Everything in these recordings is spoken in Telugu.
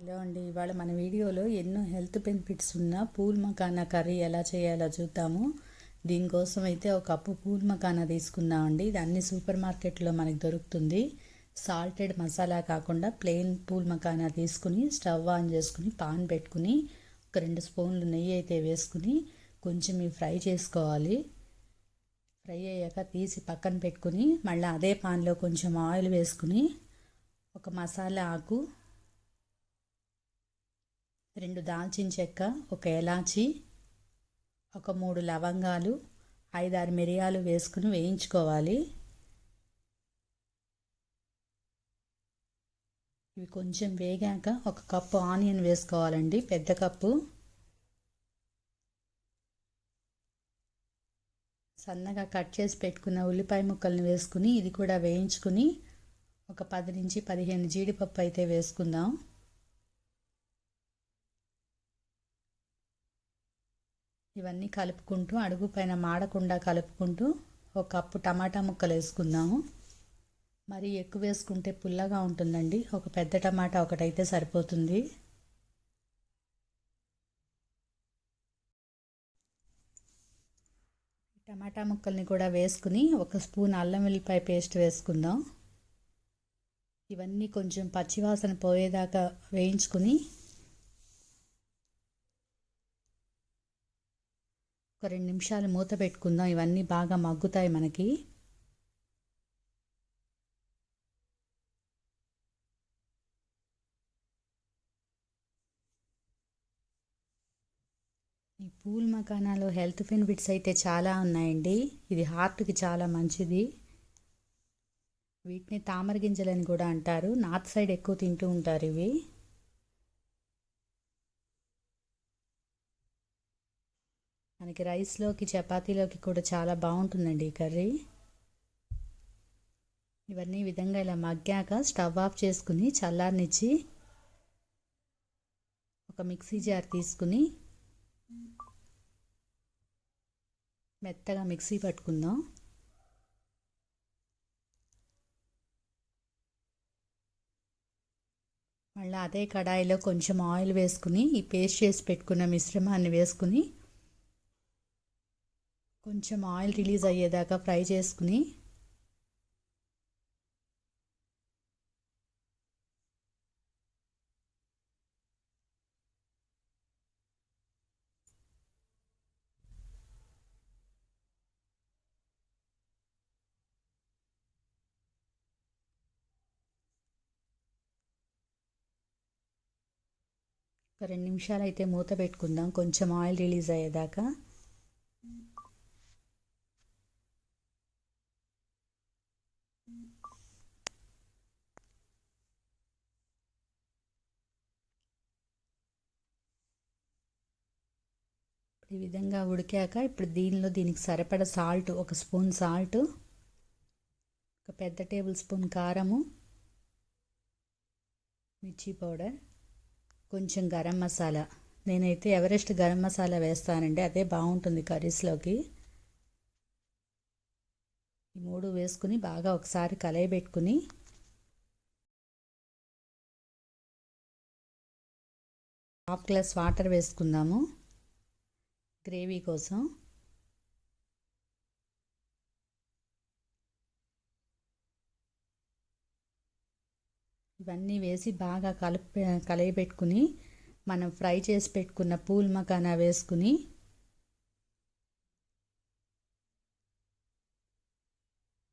హలో అండి ఇవాళ మన వీడియోలో ఎన్నో హెల్త్ బెనిఫిట్స్ ఉన్న పూల్ మకానా కర్రీ ఎలా చేయాలో చూద్దాము. దీనికోసం అయితే ఒక కప్పు పూల్ మకానా తీసుకుందామండి ఇది అన్ని సూపర్ మార్కెట్లో మనకి దొరుకుతుంది. సాల్టెడ్ మసాలా కాకుండా ప్లెయిన్ పూల్ మకానా తీసుకుని స్టవ్ ఆన్ చేసుకుని పాన్ పెట్టుకుని ఒక రెండు స్పూన్లు నెయ్యి అయితే వేసుకుని కొంచెం ఇవి ఫ్రై చేసుకోవాలి. ఫ్రై అయ్యాక తీసి పక్కన పెట్టుకుని మళ్ళీ అదే పాన్లో కొంచెం ఆయిల్ వేసుకుని ఒక మసాలా ఆకు రెండు దాల్చిన చెక్క ఒక ఎలాచి ఒక మూడు లవంగాలు ఐదారు మిరియాలు వేసుకుని వేయించుకోవాలి. ఇవి కొంచెం వేగాక ఒక కప్పు ఆనియన్ వేసుకోవాలండి పెద్ద కప్పు. సన్నగా కట్ చేసి పెట్టుకున్న ఉల్లిపాయ ముక్కల్ని వేసుకుని ఇది కూడా వేయించుకుని ఒక పది నుంచి పదిహేను జీడిపప్పు అయితే వేసుకుందాం. ఇవన్నీ కలుపుకుంటూ అడుగు పైన మాడకుండా కలుపుకుంటూ ఒక కప్పు టమాటా ముక్కలు వేసుకుందాము. మరి ఎక్కువ వేసుకుంటే పుల్లగా ఉంటుందండి. ఒక పెద్ద టమాటా ఒకటైతే సరిపోతుంది. టమాటా ముక్కల్ని కూడా వేసుకుని ఒక స్పూన్ అల్లం వెల్లిపాయ పేస్ట్ వేసుకుందాం. ఇవన్నీ కొంచెం పచ్చివాసన పోయేదాకా వేయించుకుని ఒక రెండు నిమిషాలు మూత పెట్టుకుందాం. ఇవన్నీ బాగా మగ్గుతాయి మనకి. ఈ పూల్ మకానాలో హెల్త్ బెనిఫిట్స్ అయితే చాలా ఉన్నాయండి. ఇది హార్ట్కి చాలా మంచిది. వీటిని తామర గింజలని కూడా అంటారు. నార్త్ సైడ్ ఎక్కువ తింటూ ఉంటారు ఇవి. మనకి రైస్లోకి చపాతీలోకి కూడా చాలా బాగుంటుందండి ఈ కర్రీ. ఇవన్నీ విధంగా ఇలా మగ్గాక స్టవ్ ఆఫ్ చేసుకుని చల్లారనిచ్చి ఒక మిక్సీ జార్ తీసుకుని మెత్తగా మిక్సీ పట్టుకుందాం. మళ్ళీ అదే కడాయిలో కొంచెం ఆయిల్ వేసుకుని ఈ పేస్ట్ చేసి పెట్టుకున్న మిశ్రమాన్ని వేసుకుని కొంచెం ఆయిల్ రిలీజ్ అయ్యేదాకా ఫ్రై చేసుకుని ఒక రెండు నిమిషాలు అయితే మూత పెట్టుకుందాం. కొంచెం ఆయిల్ రిలీజ్ అయ్యేదాకా. ఈ విధంగా ఉడికాక ఇప్పుడు దీనిలో దీనికి సరిపడ సాల్ట్ ఒక స్పూన్ సాల్ట్ ఒక పెద్ద టేబుల్ స్పూన్ కారము మిర్చి పౌడర్ కొంచెం గరం మసాలా. నేనైతే ఎవరెస్ట్ గరం మసాలా వేస్తానండి అదే బాగుంటుంది కర్రీస్లోకి. ఈ మూడు వేసుకుని బాగా ఒకసారి కలయబెట్టుకుని హాఫ్ గ్లాస్ వాటర్ వేసుకుందాము. గ్రేవీ కోసం ఇవన్నీ వేసి బాగా కలిపి కలిగిపెట్టుకుని మనం ఫ్రై చేసి పెట్టుకున్న పూల్ మకానా వేసుకుని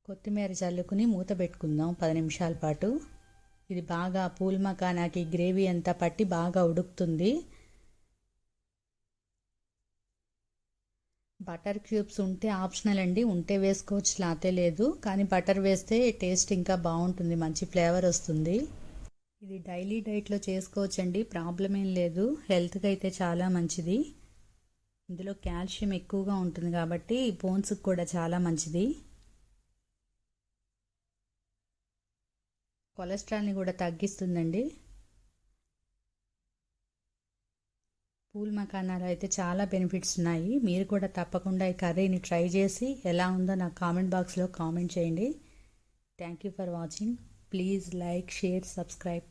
కొత్తిమీర చల్లుకుని మూత పెట్టుకుందాం పది నిమిషాల పాటు. ఇది బాగా పూల్ మకానాకి గ్రేవీ అంతా పట్టి బాగా ఉడుకుతుంది. బటర్ క్యూబ్స్ ఉంటే ఆప్షనల్ అండి. ఉంటే వేసుకోవచ్చు లాతే లేదు. కానీ బటర్ వేస్తే టేస్ట్ ఇంకా బాగుంటుంది మంచి ఫ్లేవర్ వస్తుంది. ఇది డైలీ డైట్లో చేసుకోవచ్చండి ప్రాబ్లం ఏం లేదు. హెల్త్కి అయితే చాలా మంచిది. ఇందులో కాల్షియం ఎక్కువగా ఉంటుంది కాబట్టి బోన్స్కి కూడా చాలా మంచిది. కొలెస్ట్రాల్ని కూడా తగ్గిస్తుందండి. పూల్ మకానాలు అయితే చాలా బెనిఫిట్స్ ఉన్నాయి. మీరు కూడా తప్పకుండా ఈ కర్రీని ట్రై చేసి ఎలా ఉందో నాకు కామెంట్ బాక్స్లో కామెంట్ చేయండి. Thank you for watching. Please like share subscribe.